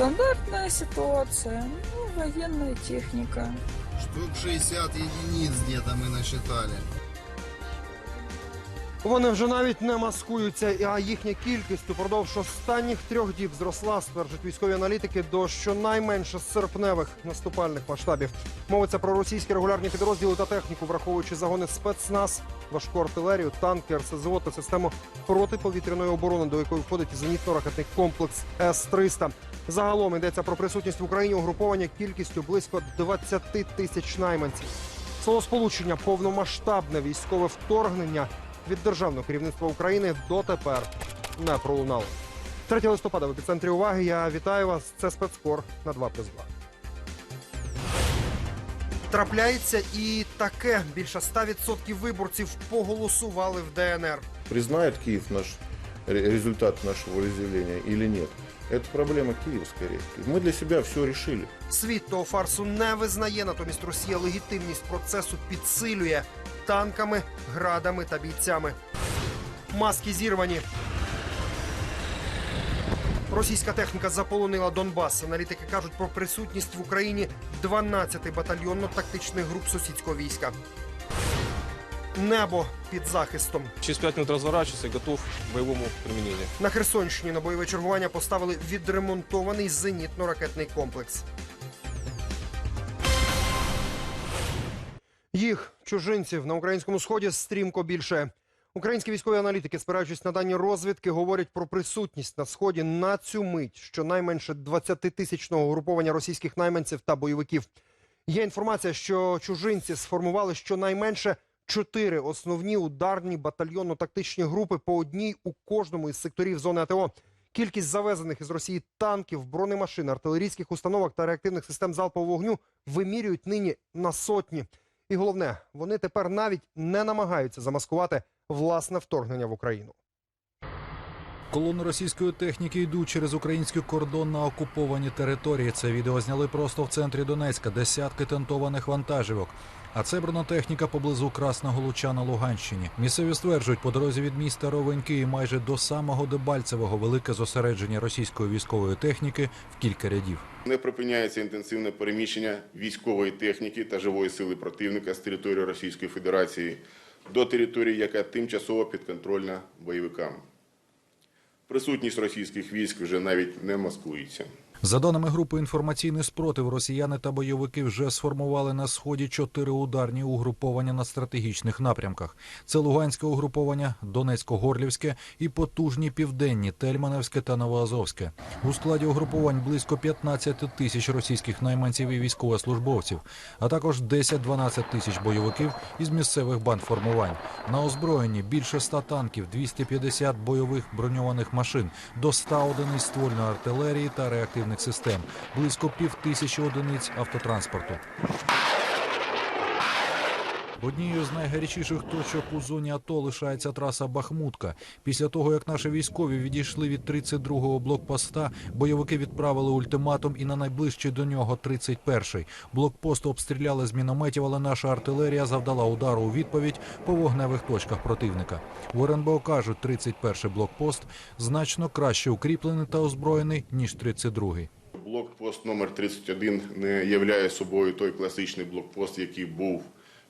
Стандартная ситуация, ну, военная техника. Штук 60 единиц где-то мы насчитали. Вони вже навіть не маскуються, а їхня кількість упродовж останніх трьох діб зросла, стверджують військові аналітики, до щонайменше серпневих наступальних масштабів. Мовиться про російські регулярні підрозділи та техніку, враховуючи загони спецназ, важку артилерію, танки, РСЗО та систему протиповітряної оборони, до якої входить зенітно-ракетний комплекс С-300. Загалом йдеться про присутність в Україні угруповання кількістю близько 20 тисяч найманців. Словосполучення повномасштабне військове вторгнення від державного керівництва України дотепер не пролунало. 3 листопада в епіцентрі уваги. Я вітаю вас. Це спецкор на 2 плюс 2. Трапляється і таке. Більше 100% виборців поголосували в ДНР. Признает Киев наш результат нашего волеизъявления или нет? Это проблема Киева скорее. Мы для себя все решили. Світ того фарсу не визнає, натомість Росія легітимність процесу підсилює танками, градами та бійцями. Маски зірвані. Російська техніка заполонила Донбас. Аналітики кажуть про присутність в Україні 12 батальйонно-тактичних груп сусідського війська. Небо під захистом. Через 5 минут разворачиваться и готов к боевому применению. На Херсонщині на бойове чергування поставили відремонтований зенітно-ракетний комплекс. Їх чужинців на українському сході стрімко більше. Українські військові аналітики, спираючись на дані розвідки, говорять про присутність на сході на цю мить щонайменше 20-тисячного угруповання російських найманців та бойовиків. Є інформація, що чужинці сформували щонайменше чотири основні ударні батальйонно-тактичні групи по одній у кожному із секторів зони АТО. Кількість завезених із Росії танків, бронемашин, артилерійських установок та реактивних систем залпового вогню вимірюють нині на сотні. І головне, вони тепер навіть не намагаються замаскувати власне вторгнення в Україну. Колони російської техніки йдуть через український кордон на окуповані території. Це відео зняли просто в центрі Донецька. Десятки тентованих вантажівок. А це бронетехніка поблизу Красного Луча на Луганщині. Місцеві стверджують, по дорозі від міста Ровеньки і майже до самого Дебальцевого велике зосередження російської військової техніки в кілька рядів. Не припиняється інтенсивне переміщення військової техніки та живої сили противника з території Російської Федерації до території, яка тимчасово підконтрольна бойовикам. Присутність російських військ вже навіть не маскується. За даними групи інформаційний спротив, росіяни та бойовики вже сформували на сході чотири ударні угруповання на стратегічних напрямках. Це Луганське угруповання, Донецько-Горлівське і потужні південні Тельманевське та Новоазовське. У складі угруповань близько 15 тисяч російських найманців і військовослужбовців, а також 10-12 тисяч бойовиків із місцевих бандформувань. На озброєнні більше 100 танків, 250 бойових броньованих машин, до 100 одиниць ствольної артилерії та реактивних систем, близько півтисячі одиниць автотранспорту. Однією з найгарячіших точок у зоні АТО лишається траса Бахмутка. Після того, як наші військові відійшли від 32-го блокпоста, бойовики відправили ультиматум і на найближчий до нього 31-й. Блокпост обстріляли з мінометів, але наша артилерія завдала удару у відповідь по вогневих точках противника. В РНБО кажуть, 31-й блокпост значно краще укріплений та озброєний, ніж 32-й. Блокпост номер 31 не являє собою той класичний блокпост, який був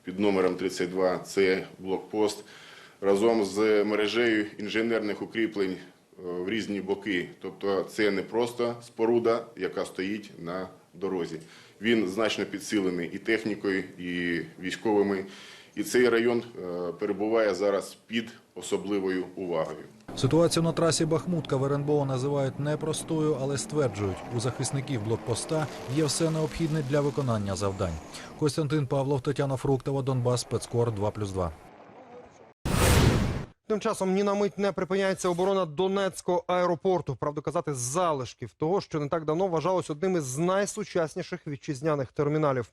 під номером 32. Це блокпост разом з мережею інженерних укріплень е, в різні боки. Тобто це не просто споруда, яка стоїть на дорозі. Він значно підсилений і технікою, і військовими. І цей район е, перебуває зараз під особливою увагою. Ситуацію на трасі Бахмутка в РНБО називають непростою, але стверджують, у захисників блокпоста є все необхідне для виконання завдань. Костянтин Павлов, Тетяна Фруктова, Донбас, Спецкор 2+,2. Тим часом ні на мить не припиняється оборона Донецького аеропорту. Правду казати, залишків того, що не так давно вважалось одним із найсучасніших вітчизняних терміналів.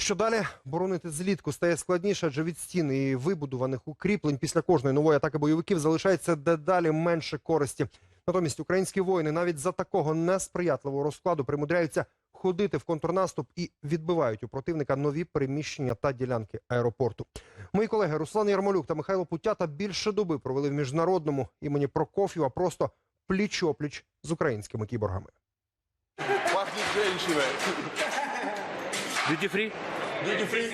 Що далі боронити злітку стає складніше, адже від стін і вибудуваних укріплень після кожної нової атаки бойовиків залишається дедалі менше користі. Натомість українські воїни навіть за такого несприятливого розкладу примудряються ходити в контрнаступ і відбивають у противника нові переміщення та ділянки аеропорту. Мої колеги Руслан Ярмолюк та Михайло Путята більше доби провели в міжнародному імені Прокоф'єва просто пліч-опліч з українськими кіборгами. Женщина. Дюті-фрі?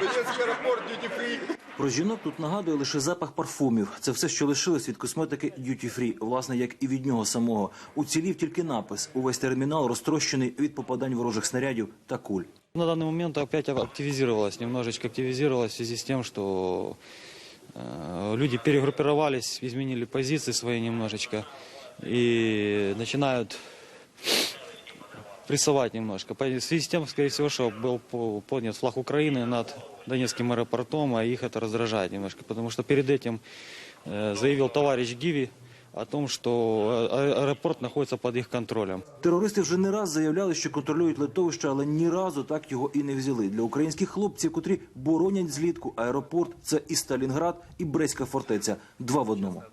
Донецький аеропорт, дюті фрі. Про жінок тут нагадує лише запах парфумів. Це все, що лишилось від косметики Duty Free, власне, як і від нього самого. Уцілів тільки напис. Увесь термінал розтрощений від попадань ворожих снарядів та куль. На данный момент опять активизировалась, немножечко активизировалась в связи с тем, что э, люди перегруппировались, изменили позиции свои немножечко и начинают прессовать немножко. По- В связи с тем, скорее всего, что был по- поднят флаг Украины над Донецким аэропортом, а их это раздражает немножко, потому что перед этим э, заявил товарищ Гиви о том, что э, аэропорт находится под их контролем. Терористи вже не раз заявляли, що контролюють литовище, але ні разу так його і не взяли. Для українських хлопців, котрі боронять злітку аеропорт, це і Сталінград, і Брестська фортеця. Два в одному.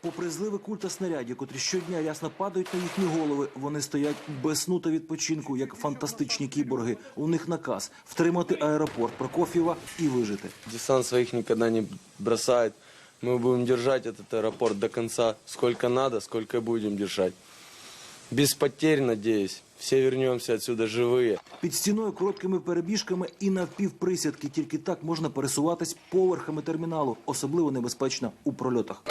Попри зливи куль та снарядів, котрі щодня рясно падають на їхні голови, вони стоять без сну та відпочинку, як фантастичні кіборги. У них наказ втримати аеропорт Прокоф'єва і вижити. Десант своих никогда не бросает. Мы будем держать этот аэропорт до конца, сколько надо, сколько и будем держать. Без потерь, надеюсь. Все вернемся отсюда живые. Під стіною короткими перебіжками і навпівприсядки. Тільки так можна пересуватись поверхами терміналу, особливо небезпечно у прольотах.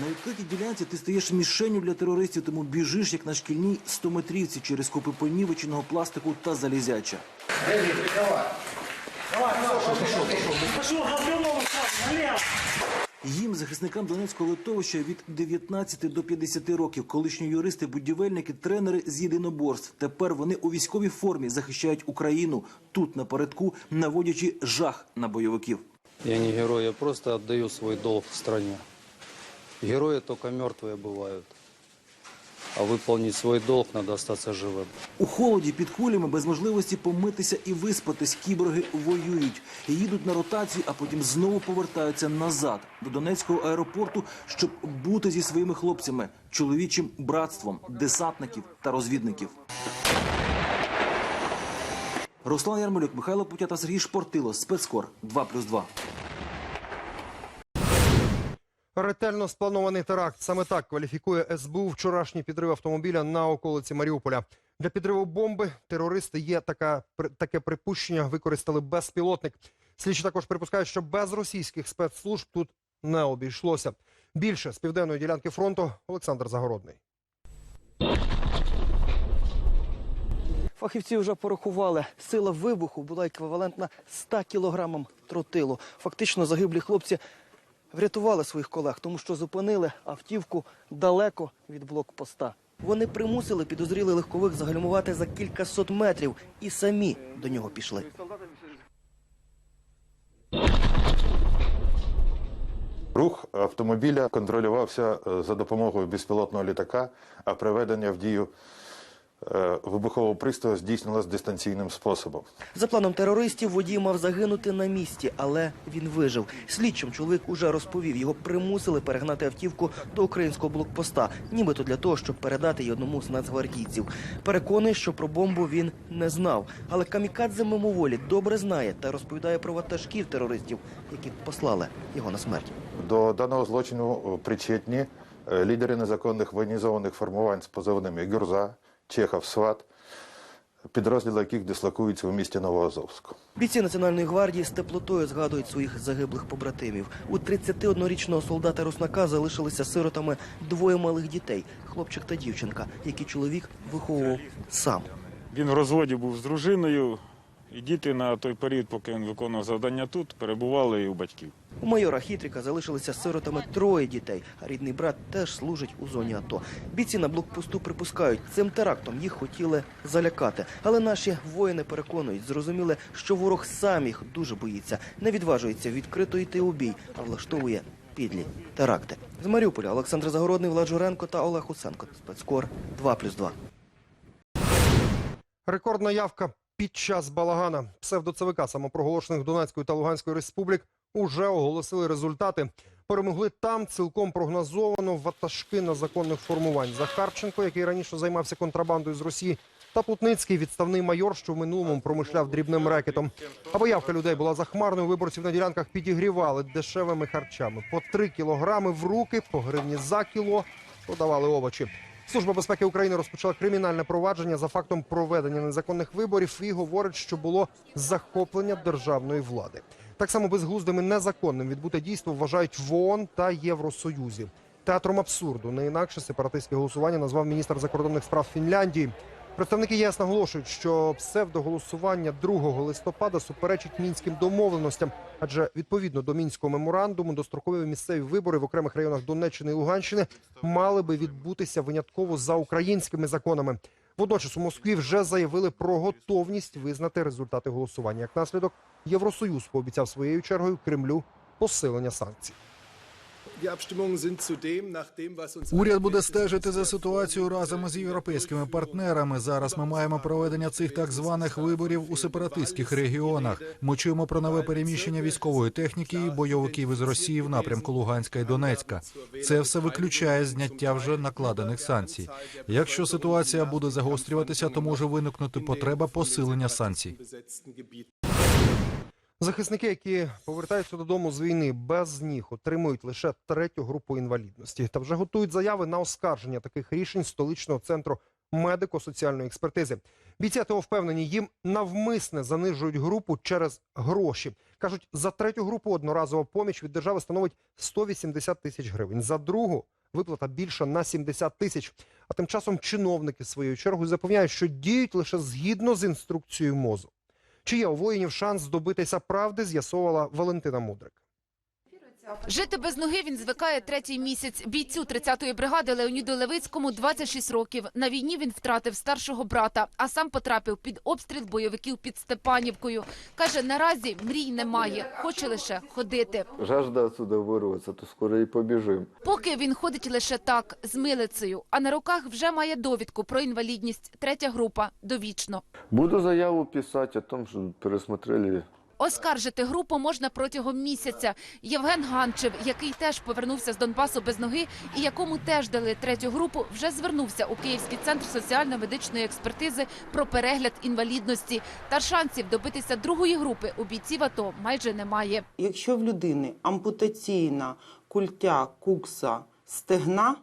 На відкритій ділянці ти стаєш мішенню для терористів, тому біжиш як на шкільній 100-метрівці через купи понівеченого пластику та залізяча. Їм, захисникам Донецького литовища від 19 до 50 років, колишні юристи, будівельники, тренери з єдиноборств. Тепер вони у військовій формі захищають Україну тут напередку, наводячи жах на бойовиків. Я не герой, я просто віддаю свій долг в Герои Герої мертвые мертві А выполнить свой долг надо остаться живым. У холоді під кулями без можливості помитися і виспатись кіборги воюють, їдуть на ротацію, а потім знову повертаються назад до Донецького аеропорту, щоб бути зі своїми хлопцями, чоловічим братством, десантників та розвідників. Руслан Ярмолюк, Михайло Путя та Сергій Шпортило. Спецкор 2+,2. Ретельно спланований теракт. Саме так кваліфікує СБУ вчорашній підрив автомобіля на околиці Маріуполя. Для підриву бомби терористи є така таке припущення. Використали безпілотник. Слідчі також припускають, що без російських спецслужб тут не обійшлося. Більше з південної ділянки фронту Олександр Загородний. Фахівці вже порахували, сила вибуху була еквівалентна 100 кілограмам тротилу. Фактично загиблі хлопці врятували своїх колег, тому що зупинили автівку далеко від блокпоста. Вони примусили підозрілих легкових загальмувати за кількасот метрів і самі до нього пішли. Рух автомобіля контролювався е, за допомогою безпілотного літака, а приведення в дію вибухового пристрою здійснилось дистанційним способом. За планом терористів водій мав загинути на місці, але він вижив. Слідчим чоловік уже розповів, його примусили перегнати автівку до українського блокпоста, нібито для того, щоб передати її одному з нацгвардійців. Переконаний, що про бомбу він не знав. Але камікадзе мимоволі добре знає та розповідає про ватажків терористів, які послали його на смерть. До даного злочину е, причетні е, лідери незаконних воєнізованих формувань з позивними Гюрза, Чехов, Сват, підрозділи яких дислокуються у місті Новоазовську. Бійці Національної гвардії з теплотою згадують своїх загиблих побратимів. У 31-річного солдата Руснака залишилися сиротами двоє малих дітей хлопчик та дівчинка, які чоловік виховував сам. Він в розводі був з дружиною, і діти на той період, поки він виконував завдання тут, перебували і у батьків. У майора Хітріка залишилися сиротами троє дітей, а рідний брат теж служить у зоні АТО. Бійці на блокпосту припускають, цим терактом їх хотіли залякати. Але наші воїни переконують, зрозуміли, що ворог сам їх дуже боїться, не відважується відкрито йти у бій, а влаштовує підлі теракти. З Маріуполя Олександр Загородний, Влад Журенко та Олег Усенко. Спецкор 2+,2. Рекордна явка під час балагана. Псевдо-ЦВК самопроголошених Донецької та Луганської республік уже оголосили результати. Перемогли там цілком прогнозовано ватажки незаконних формувань. Захарченко, який раніше займався контрабандою з Росії, Та Плотницький відставний майор, що в минулому промишляв дрібним рекетом. Або явка людей була захмарною. Виборців на ділянках підігрівали дешевими харчами. По три кілограми в руки, по гривні за кіло подавали овочі. Служба безпеки України розпочала кримінальне провадження за фактом проведення незаконних виборів і говорить, що було захоплення державної влади. Так само безглуздим і незаконним відбуте дійство вважають в ООН та Євросоюзі. Театром абсурду не інакше сепаратистське голосування назвав міністр закордонних справ Фінляндії. Представники ЄС наголошують, що псевдоголосування 2 листопада суперечить мінським домовленостям, адже відповідно до мінського меморандуму дострокові місцеві вибори в окремих районах Донеччини і Луганщини мали би відбутися винятково за українськими законами. Водночас у Москві вже заявили про готовність визнати результати голосування. Як наслідок, Євросоюз пообіцяв своєю чергою Кремлю посилення санкцій. Уряд буде стежити за ситуацією разом із європейськими партнерами. Зараз ми маємо проведення цих так званих виборів у сепаратистських регіонах. Ми чуємо про нове переміщення військової техніки і бойовиків із Росії в напрямку Луганська і Донецька. Це все виключає зняття вже накладених санкцій. Якщо ситуація буде загострюватися, то може виникнути потреба посилення санкцій. Захисники, які повертаються додому з війни без ніг, отримують лише третю групу інвалідності та вже готують заяви на оскарження таких рішень столичного центру медико-соціальної експертизи. Бійці АТО впевнені, їм навмисне занижують групу через гроші. кажуть, за третю групу одноразова поміч від держави становить 180 тисяч гривень. За другу виплата більша на 70 тисяч. А тим часом чиновники своєю чергою запевняють, що діють лише згідно з інструкцією МОЗу. Чи є у воїнів шанс здобитися правди, з'ясовувала Валентина Мудрик. Жити без ноги він звикає третій місяць. Бійцю 30-ї бригади Леоніду Левицькому 26 років. На війні він втратив старшого брата, а сам потрапив під обстріл бойовиків під Степанівкою. Каже, наразі мрій немає, хоче лише ходити. Жажда отсюда вырваться, то скоро и побежим. Поки він ходить лише так, з милицею, а на руках вже має довідку про інвалідність. Третя група довічно. Буду заяву писать о том, что пересмотрели Оскаржити групу можна протягом місяця. Євген Ганчев, який теж повернувся з Донбасу без ноги, і якому теж дали третю групу, вже звернувся у Київський центр соціально-медичної експертизи про перегляд інвалідності. Та шансів добитися другої групи у бійців АТО майже немає. Якщо в людини ампутаційна культя, кукса, стегна,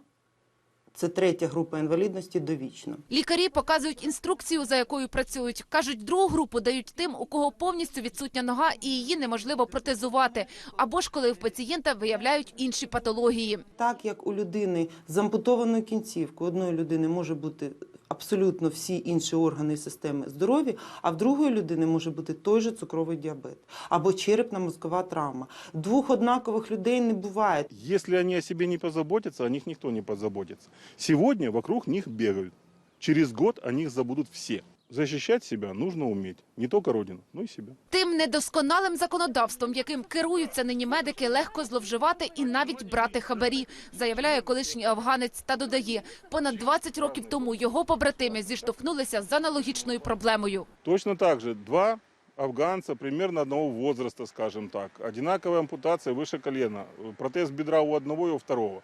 це третя група інвалідності довічно. Лікарі показують інструкцію, за якою працюють. кажуть, другу групу дають тим, у кого повністю відсутня нога і її неможливо протезувати, або ж коли в пацієнта виявляють інші патології. Так як у людини з ампутованою кінцівкою, одної людини може бути абсолютно всі інші органи системи здорові, а в другої людини може бути той же цукровий діабет або черепно-мозкова травма. Двох однакових людей не буває. Якщо вони о себе не позаботяться, о них ніхто не позаботиться. Сьогодні вокруг них бігають. Через год о них забудуть все. Защищать себя нужно уметь. Не только Родину, но и себя. Тим недосконалим законодавством, яким керуються нині медики, легко зловживати і навіть брати хабарі, заявляє колишній афганець та додає, понад 20 років тому його побратими зіштовхнулися з аналогічною проблемою. Точно так же два афганца примерно одного возраста, скажем так. Одинаковая ампутация выше колена. Протез бедра у одного и у второго.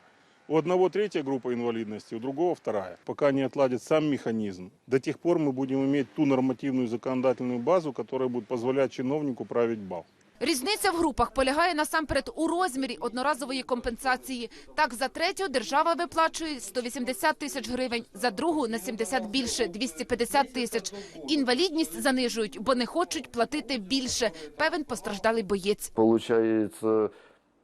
У одного третья группа инвалидности, у другого вторая. Пока не отладит сам механизм, до тех пор мы будем иметь ту нормативную законодательную базу, которая будет позволять чиновнику править бал. Різниця в групах полягає насамперед у розмірі одноразової компенсації. Так, за третю держава виплачує 180 тисяч гривень, за другу на 70 більше – 250 тисяч. Інвалідність занижують, бо не хочуть платити більше. Певен постраждалий боєць. Получается,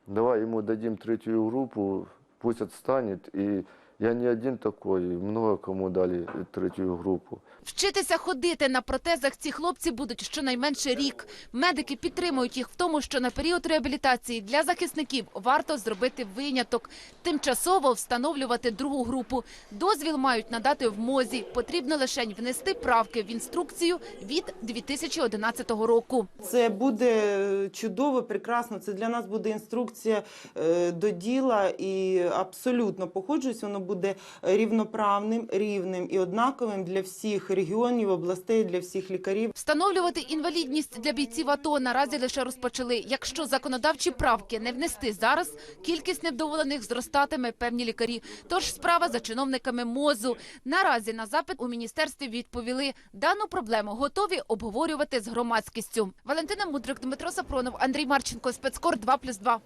давай ему дадим третью группу, пусть отстанет. И я не один такой, много кому дали третью группу. Вчитися ходити на протезах ці хлопці будуть щонайменше рік. Медики підтримують їх в тому, що на період реабілітації для захисників варто зробити виняток. Тимчасово встановлювати другу групу. Дозвіл мають надати в МОЗі. Потрібно лише внести правки в інструкцію від 2011 року. Це буде чудово, прекрасно. Це для нас буде інструкція е, до діла і абсолютно погоджуюсь, воно буде рівноправним, рівним і однаковим для всіх регіонів, областей, для всіх лікарів. Встановлювати інвалідність для бійців АТО наразі лише розпочали. Якщо законодавчі правки не внести зараз, кількість невдоволених зростатиме певні лікарі. Тож справа за чиновниками МОЗу. Наразі на запит у міністерстві відповіли, дану проблему готові обговорювати з громадськістю. Валентина Мудрик, Дмитро Сапронов, Андрій Марченко, спецкор 2+,2.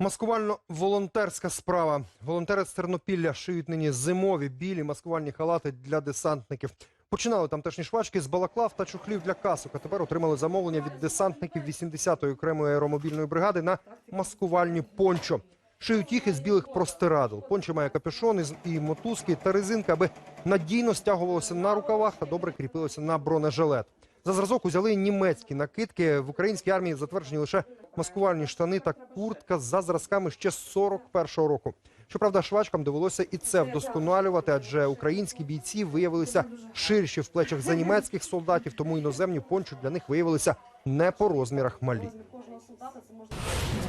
Маскувально-волонтерська справа. Волонтери з Тернопілля шиють нині зимові білі маскувальні халати для десантників. Починали тамтешні швачки з балаклав та чухлів для касок, а тепер отримали замовлення від десантників 80-ї окремої аеромобільної бригади на маскувальні пончо. Шиють їх із білих простирадл. Пончо має капюшон і мотузки та резинка, аби надійно стягувалося на рукавах та добре кріпилося на бронежилет. За зразок узяли німецькі накидки. В українській армії затверджені лише маскувальні штани та куртка за зразками ще з 41-го року. Щоправда, швачкам довелося і це вдосконалювати, адже українські бійці виявилися ширші в плечах за німецьких солдатів, тому іноземні пончо для них виявилися не по розмірах малі.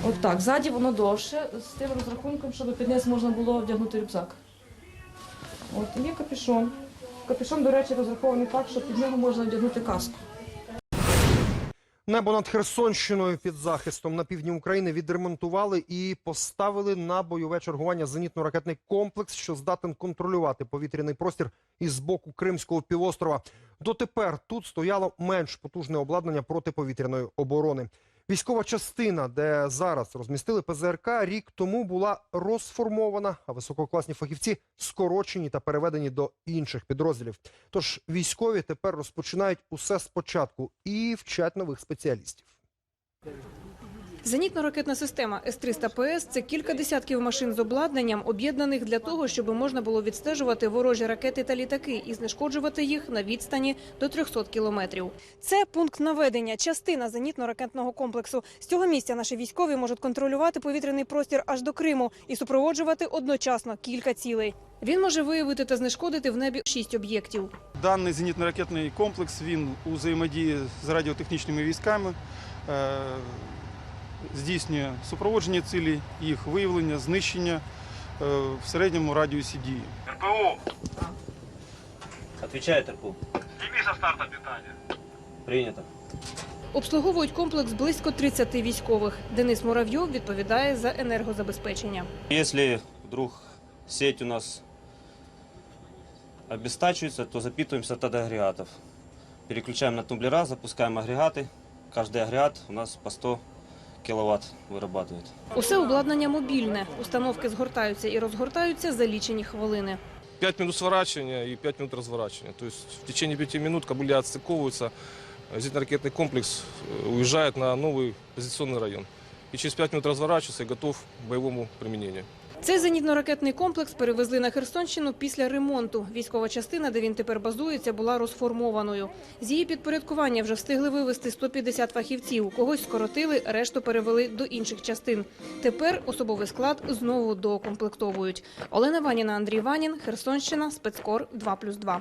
От так, ззаді воно довше, з тим розрахунком, щоб під низ можна було вдягнути рюкзак. От, є капюшон. Капюшон, до речі, розрахований так, що під нього можна вдягнути каску. Небо над Херсонщиною під захистом на півдні України відремонтували і поставили на бойове чергування зенітно-ракетний комплекс, що здатен контролювати повітряний простір із боку Кримського півострова. Дотепер тут стояло менш потужне обладнання протиповітряної оборони. Військова частина, де зараз розмістили ПЗРК, рік тому була розформована, а висококласні фахівці скорочені та переведені до інших підрозділів. Тож військові тепер розпочинають усе спочатку і вчать нових спеціалістів. Зенітно-ракетна система С-300ПС – це кілька десятків машин з обладнанням, об'єднаних для того, щоб можна було відстежувати ворожі ракети та літаки і знешкоджувати їх на відстані до 300 кілометрів. Це пункт наведення, частина зенітно-ракетного комплексу. З цього місця наші військові можуть контролювати повітряний простір аж до Криму і супроводжувати одночасно кілька цілей. Він може виявити та знешкодити в небі шість об'єктів. Даний зенітно-ракетний комплекс він у взаємодії з радіотехнічними військами е, здійснює супроводження цілі, їх виявлення, знищення е, в середньому радіусі дії. РПО, Отвечает РПУ. сними со старта питание. Принято. Обслуговують комплекс близько 30 військових. Денис Муравйов відповідає за енергозабезпечення. Если вдруг сеть у нас обестачивается, то запитываемся от агрегатов. Переключаем на тумблера, запускаем агрегаты. Каждый агрегат у нас по 100 киловатт вырабатывает. Усе обладнання мобільне. Установки згортаються і розгортаються за лічені хвилини. 5 минут сворачивания и 5 минут разворачивания. То есть в течение 5 минут кабели отстыковываются, э, зенитно-ракетный комплекс э, уезжает на новый позиционный район. И через 5 минут разворачивается и готов к боевому применению. Цей зенітно-ракетний комплекс перевезли на Херсонщину після ремонту. Військова частина, де він тепер базується, була розформованою. З її підпорядкування вже встигли вивезти 150 фахівців. Когось скоротили, решту перевели до інших частин. Тепер особовий склад знову доукомплектовують. Олена Ваніна, Андрій Ванін, Херсонщина, спецкор 2+,2.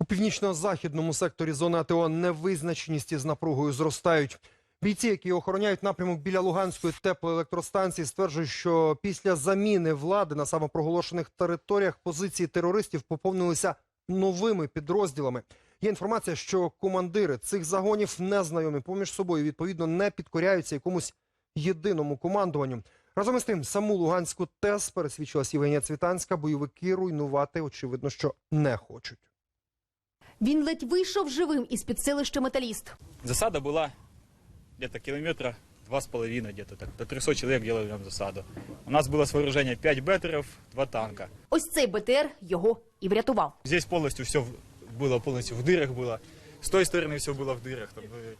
У північно-західному секторі зони АТО невизначеність із напругою зростають. Бійці, які охороняють напрямок біля Луганської теплоелектростанції, стверджують, що після заміни влади на самопроголошених територіях позиції терористів поповнилися новими підрозділами. Є інформація, що командири цих загонів не знайомі поміж собою, відповідно, не підкоряються якомусь єдиному командуванню. Разом із тим, саму Луганську ТЕС пересвідчилась Євгенія Цвітанська. Бойовики руйнувати, очевидно, що не хочуть. Він ледь вийшов живим із під селища Металіст. Засада была где-то километра два с половиной, где-то так. До 300 человек делали нам засаду. У нас было с вооружения 5 беттеров, 2 танка. Ось цей БТР його і врятував. Здесь полностью все было полностью в дырах было. С той стороны все было в дырах. Там, э,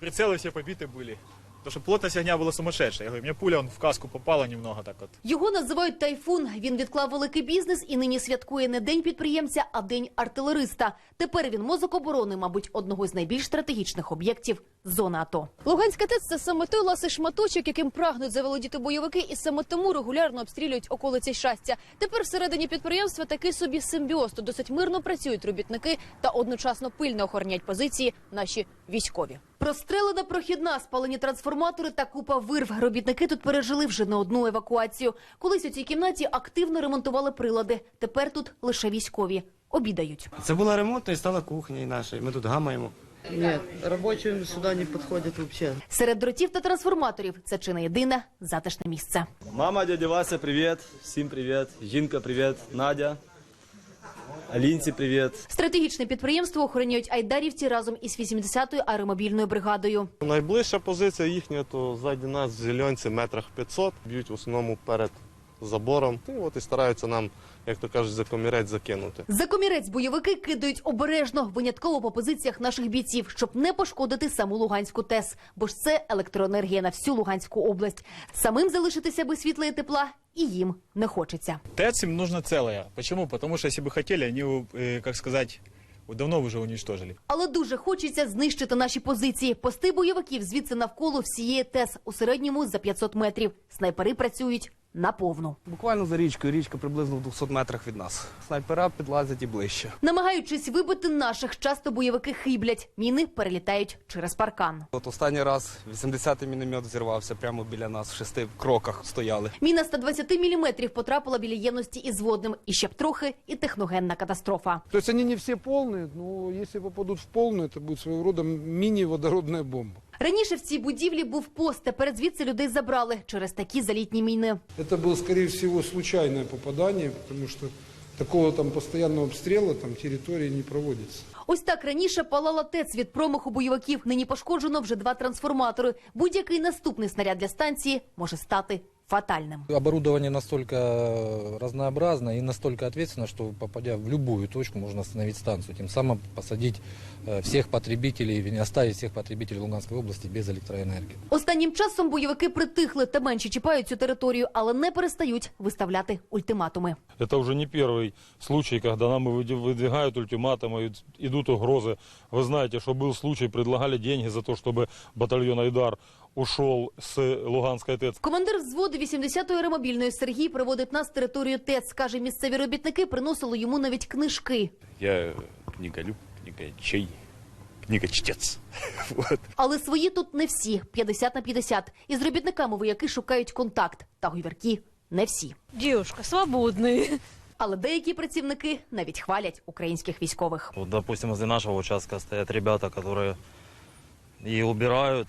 прицелы все побиты были. Потому что плотность огня была сумасшедшая. Я говорю, мне пуля он в каску попала немного так вот. Його називають тайфун. Він відклав великий бізнес і нині святкує не день підприємця, а день артилериста. Тепер він мозок оборони, мабуть, одного з найбільш стратегічних об'єктів зони АТО. Луганська ТЕЦ – це саме той ласий шматочок, яким прагнуть заволодіти бойовики, і саме тому регулярно обстрілюють околиці щастя. Тепер всередині підприємства такий собі симбіоз. Тут досить мирно працюють робітники та одночасно пильно охороняють позиції наші військові. Прострелена прохідна, спалені трансформатори та купа вирв. Робітники тут пережили вже не одну евакуацію. Колись у цій кімнаті активно ремонтували прилади. Тепер тут лише військові. Обідають. Це була ремонтна і стала кухнею нашою. Ми тут гамаємо. Нет, рабочим сюда не подходит вообще. Серед дротів та трансформаторів це чи не єдине затишне місце. Мама, дядя Вася, привіт. Всім привіт. Жінка, привіт. Надя. Алінці, привіт. Стратегічне підприємство охороняють айдарівці разом із 80-ю аеромобільною бригадою. Найближча позиція їхня, то ззаді нас в зеленці метрах 500, б'ють в основному перед забором. І от і стараються нам, як то кажуть, за комірець закинути. За комірець бойовики кидають обережно, винятково по позиціях наших бійців, щоб не пошкодити саму Луганську ТЕС. Бо ж це електроенергія на всю Луганську область. Самим залишитися без світла і тепла і їм не хочеться. ТЭЦ им нужно целая. Почему? Потому что если бы хотели, они, э, как сказать, давно уже уничтожили. Але дуже хочеться знищити наші позиції. Пости бойовиків звідси навколо всієї ТЕС у середньому за 500 метрів. Снайпери працюють наповну. Буквально за річкою. Річка приблизно в 200 метрах від нас. Снайпера підлазять і ближче. Намагаючись вибити наших, часто бойовики хиблять. Міни перелітають через паркан. От останній раз 80-й міномет зірвався прямо біля нас, в шести кроках стояли. Міна 120 мм потрапила біля ємності із водним. І ще б трохи, і техногенна катастрофа. То есть они не все полные, но если попадут в полную, это будет своего рода мини-водородная бомба. Раніше в цій будівлі був пост, тепер звідси людей забрали через такі залітні міни. Це було, скоріше всього, случайне попадання, тому що такого там постоянного обстрілу там території не проводится. Ось так раніше палала ТЕЦ від промаху бойовиків. Нині пошкоджено вже два трансформатори. Будь-який наступний снаряд для станції може стати фатальним. Оборудование настолько разнообразно и настолько ответственно, что попадя в любую точку, можно остановить станцию, тем самым посадить э, всех потребителей, не оставить всех потребителей Луганской области без электроэнергии. Останнім часом бойовики притихли та менше чіпають цю територію, але не перестають виставляти ультиматуми. Это уже не первый случай, когда нам выди- выдвигают ультиматумы, ид- идут угрозы. Вы знаете, что был случай, предлагали деньги за то, чтобы батальон «Айдар» ушел с Луганской ТЭЦ. Командир взводу 80-ї аеромобільної Сергій приводить нас з територію ТЕЦ. Каже, місцеві робітники приносили йому навіть книжки. Я книголюб, книгачей, книгочтец. Вот. Але свої тут не всі 50 на 50. Із робітниками вояки шукають контакт. Та гуйверки не всі. Дівушка, свободний. Але деякі працівники навіть хвалять українських військових. Вот, допустим, возле нашего участка стоят ребята, которые и убирают,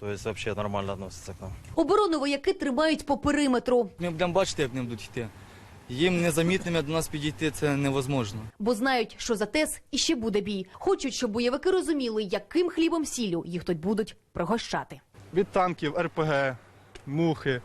то есть вообще нормально относятся к нам. Оборону вояки тримають по периметру, Ми будемо бачити, як вони будуть йти. Їм незамітними до нас підійти це невозможно. бо знають, що за ТЕС іще буде бій. Хочуть, щоб бойовики розуміли, яким хлібом сіллю їх тут будуть пригощати. Від танків, РПГ, мухи,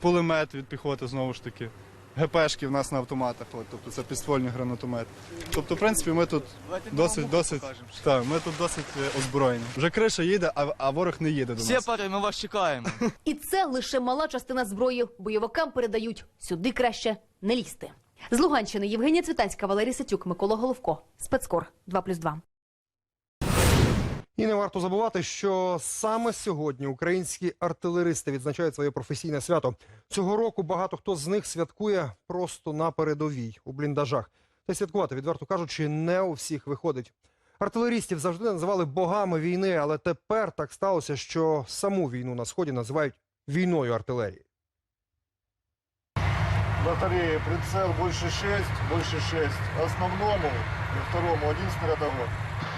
пулемет від піхоти знову ж таки. ГПшки в нас на автоматах, от, тобто це підствольні гранатомети. Тобто, в принципі, ми тут досить, досить, так, ми тут досить е, озброєні. Вже криша їде, а, а ворог не їде до нас. пари, ми вас чекаємо. І це лише мала частина зброї. Бойовикам передають сюди краще не лізти. З Луганщини Євгенія Цвітанська, Валерій Сатюк, Микола Головко. Спецкор 2+,2. І не варто забувати, що саме сьогодні українські артилеристи відзначають своє професійне свято. Цього року багато хто з них святкує просто на передовій у бліндажах. Та святкувати, відверто кажучи, не у всіх виходить. Артилерістів завжди називали богами війни, але тепер так сталося, що саму війну на сході називають війною артилерії. Батареи, прицел больше 6, больше 6. Основному и второму один снаряд огонь.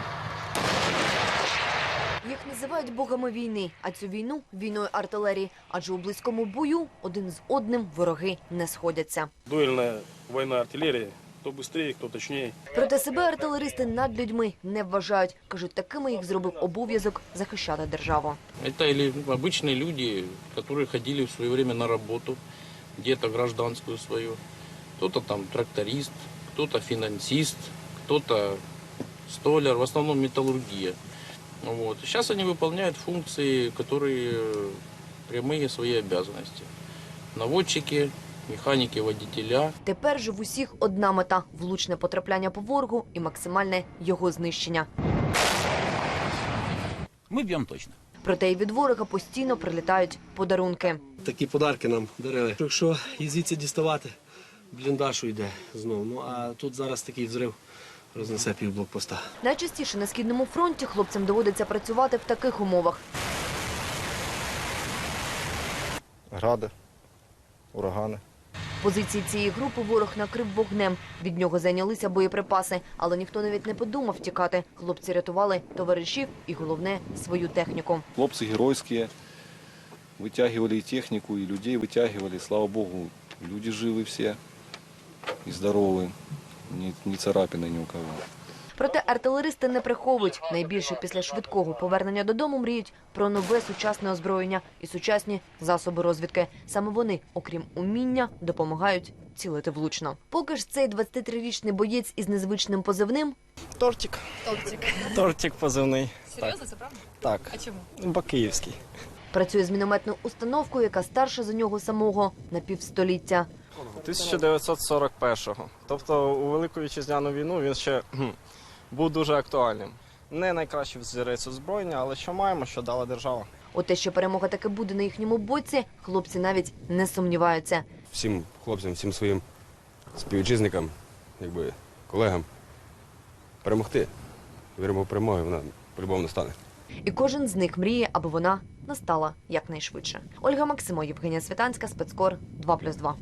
Їх називають богами війни, а цю війну війною артилерії. Адже у близькому бою один з одним вороги не сходяться. Дуэльная война артиллерии. Кто быстрее, кто точнее. Проте себе артилеристи над людьми не вважають. кажуть, такими їх зробив обов'язок захищати державу. Это или ну, обычные люди, которые ходили в свое время на работу, где-то гражданскую свою. Кто-то там тракторист, кто-то финансист, кто-то столяр, в основном металлургия. Вот. Сейчас они выполняют функции, которые э, прямые свои обязанности. Наводчики, механіки, водителя. Тепер же в усіх одна мета влучне потрапляння по ворогу і максимальне його знищення. Ми б'ємо точно. Проте і від ворога постійно прилітають подарунки. Такі подарки нам дарили. Якщо і звідси діставати, бліндаж йде знову. Ну а тут зараз такий взрив рознесе пів блокпоста. Найчастіше на східному фронті хлопцям доводиться працювати в таких умовах. Гради, урагани. Позиції цієї групи ворог накрив вогнем. Від нього зайнялися боєприпаси, але ніхто навіть не подумав тікати. Хлопці рятували товаришів і головне свою техніку. Хлопцы геройские, вытягивали и технику, и людей вытягивали. Слава богу, люди живы все и здоровы. Ни, ни царапины ни у кого. Проте артилеристи не приховують. Найбільше після швидкого повернення додому мріють про нове сучасне озброєння і сучасні засоби розвідки. Саме вони, окрім уміння, допомагають цілити влучно. Поки ж цей 23-річний боєць із незвичним позивним Тортик. Тортик. Тортик позивний. Серйозно, це правда? Так. А чому? Бо київський. Працює з мінометною установкою, яка старша за нього самого на півстоліття. 1941-го. Тобто у Велику Вітчизняну війну він ще кхм, був дуже актуальним. Не найкращий взірець озброєння, але що маємо, що дала держава. У те, що перемога таки буде на їхньому боці, хлопці навіть не сумніваються. всім хлопцям, всім своїм співвітчизникам, якби колегам перемогти. Віримо в перемогу, вона по-любому настане. І кожен з них мріє, аби вона настала якнайшвидше. Ольга Максимо, Євгенія Світанська, спецкор 2+,2.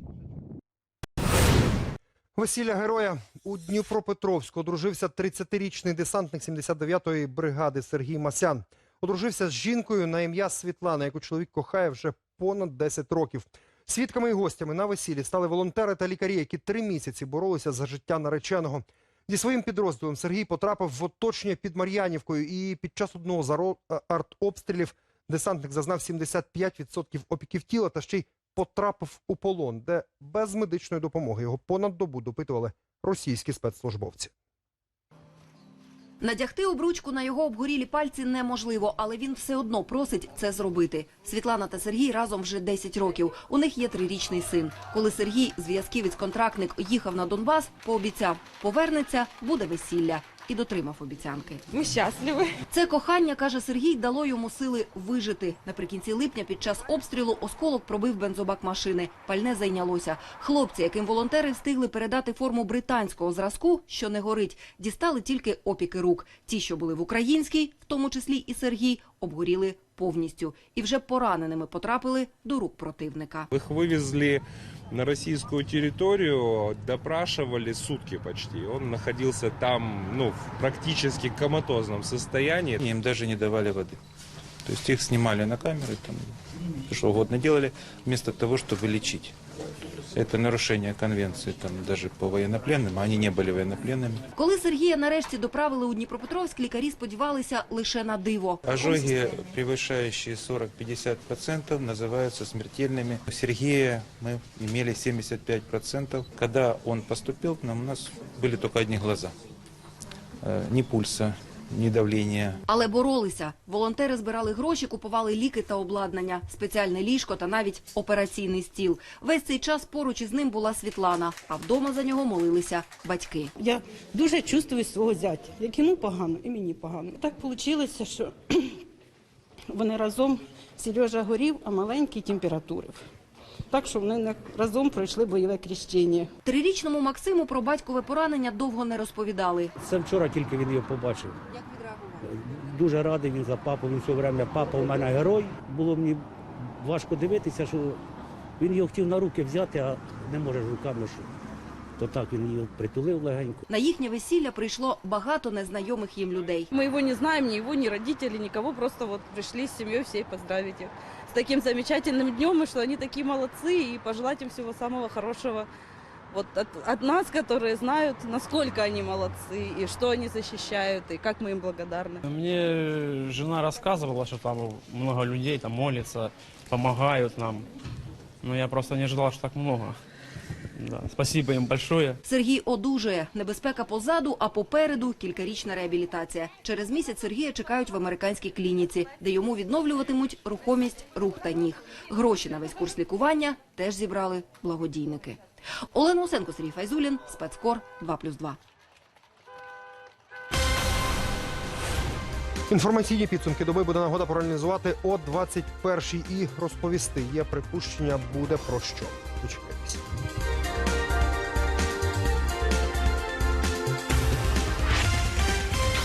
Весілля героя у Дніпропетровську одружився 30-річний десантник 79-ї бригади Сергій Масян. Одружився з жінкою на ім'я Світлана, яку чоловік кохає вже понад 10 років. Свідками і гостями на весіллі стали волонтери та лікарі, які три місяці боролися за життя нареченого. Зі своїм підрозділом Сергій потрапив в оточення під Мар'янівкою, і під час одного з артобстрілів десантник зазнав 75% опіків тіла та ще й потрапив у полон, де без медичної допомоги його понад добу допитували російські спецслужбовці. Надягти обручку на його обгорілі пальці неможливо, але він все одно просить це зробити. Світлана та Сергій разом вже 10 років. У них є трирічний син. Коли Сергій, зв'язківець-контрактник, їхав на Донбас, пообіцяв, повернеться, буде весілля. І дотримав обіцянки. Ми щасливі. Це кохання, каже Сергій, дало йому сили вижити. Наприкінці липня під час обстрілу осколок пробив бензобак машини. Пальне зайнялося. Хлопці, яким волонтери встигли передати форму британського зразку, що не горить, дістали тільки опіки рук. Ті, що були в українській, в тому числі і Сергій, обгоріли повністю. І вже пораненими потрапили до рук противника. Их вывезли на российскую территорию, допрашивали сутки почти. Он находился там, ну, в практически коматозном состоянии. Им даже не давали воды. То есть их снимали на камеры, там, что угодно делали, вместо того, чтобы лечить. Это нарушение конвенции там, даже по военнопленным, а они не были военнопленными. Коли Сергія нарешті доправили у Дніпропетровськ, лікарі сподівалися лише на диво. Ожоги, превышающие 40-50%, называются смертельными. У Сергея мы имели 75%. Когда он поступил к нам, у нас были только одни глаза. Э, Ни пульса, ни давления. Але боролися. Волонтери збирали гроші, купували ліки та обладнання, спеціальне ліжко та навіть операційний стіл. Весь цей час поруч із ним була Світлана, а вдома за нього молилися батьки. Я дуже чувствую свого зятя. Як йому погано, і мені погано. Так вийшло, що вони разом Сережа горів, а маленький температурив. Так що вони разом пройшли бойове крещення. Трирічному Максиму про батькове поранення довго не розповідали. Це вчора тільки він його побачив. Як відреагував? Дуже радий він за папу. Він все время папа у мене герой. Було мені важко дивитися, що він його хотів на руки взяти, а не може ж руками. Що. То так він його притулив легенько. На їхнє весілля прийшло багато незнайомих їм людей. Мы его не знаем, ни его, ни родителей, никого. Просто вот пришли с семьей всей поздравить их с таким замечательным днем, и что они такие молодцы, и пожелать им всего самого хорошего. Вот от, от нас, которые знают, насколько они молодцы, и что они защищают, и как мы им благодарны. Мне жена рассказывала, что там много людей там молятся, помогают нам. Но я просто не ожидал, что так много. Да, спасибо им большое. Сергій одужує. Небезпека позаду, а попереду кількарічна реабілітація. Через місяць Сергія чекають в американській клініці, де йому відновлюватимуть рухомість рук та ніг. Гроші на весь курс лікування теж зібрали благодійники. Олена Усенко, Сергій Файзулін, спецкор 2+,2. Інформаційні підсумки доби буде нагода проаналізувати о 21-й і розповісти. Є припущення, буде про що. Дочекайтеся.